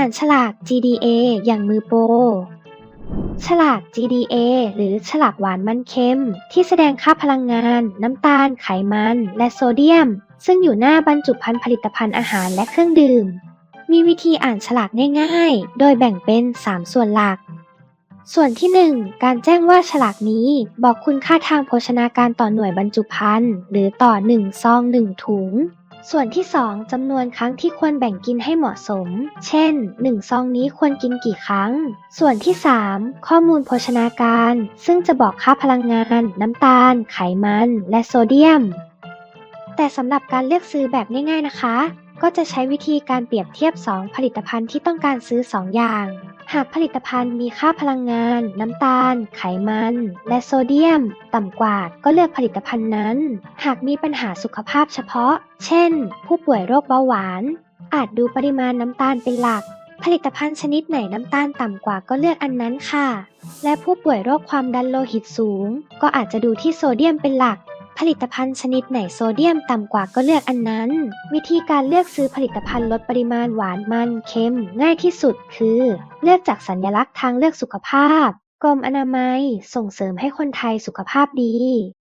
อ่านฉลาก GDA อย่างมือโปรฉลาก GDA หรือฉลากหวานมันเค็ม ที่แสดงค่าพลังงาน น้ำตาล ไขมัน และโซเดียม ซึ่งอยู่หน้าบรรจุภัณฑ์ผลิตภัณฑ์อาหารและเครื่องดื่ม มีวิธีอ่านฉลากง่ายๆ โดยแบ่งเป็น 3 ส่วนหลัก ส่วนที่ 1 การแจ้งว่าฉลากนี้บอกคุณค่าทางโภชนาการต่อหน่วยบรรจุภัณฑ์หรือต่อ 1 ซอง 1 ถุง ส่วนที่ 2จำนวนครั้งที่ควรแบ่งกินให้เหมาะสม เช่น 1 ซองนี้ควรกินกี่ครั้ง ส่วนที่ 3 ข้อมูลโภชนาการ ซึ่งจะบอกค่าพลังงาน น้ำตาล ไขมัน และโซเดียม แต่สำหรับการเลือกซื้อแบบง่าย ๆนะคะ ก็จะใช้วิธีการเปรียบเทียบ 2 ผลิตภัณฑ์ที่ต้องการซื้อ 2 อย่าง หากผลิตภัณฑ์มีค่าพลังงาน น้ำตาล ไขมัน และโซเดียม ต่ำกว่าก็เลือกผลิตภัณฑ์นั้น หากมีปัญหาสุขภาพเฉพาะ เช่น ผู้ป่วยโรคเบาหวาน อาจดูปริมาณน้ำตาลเป็นหลัก ผลิตภัณฑ์ชนิดไหนน้ำตาลต่ำกว่าก็เลือกอันนั้นค่ะ และผู้ป่วยโรคความดันโลหิตสูง ก็อาจจะดูที่โซเดียมเป็นหลัก ผลิตภัณฑ์ชนิดไหนโซเดียมต่ำกว่าก็เลือกอันนั้น วิธีการเลือกซื้อผลิตภัณฑ์ลดปริมาณหวานมันเค็ม ง่ายที่สุดคือ เลือกจากสัญลักษณ์ทางเลือกสุขภาพ กรมอนามัย ส่งเสริมให้คนไทยสุขภาพดี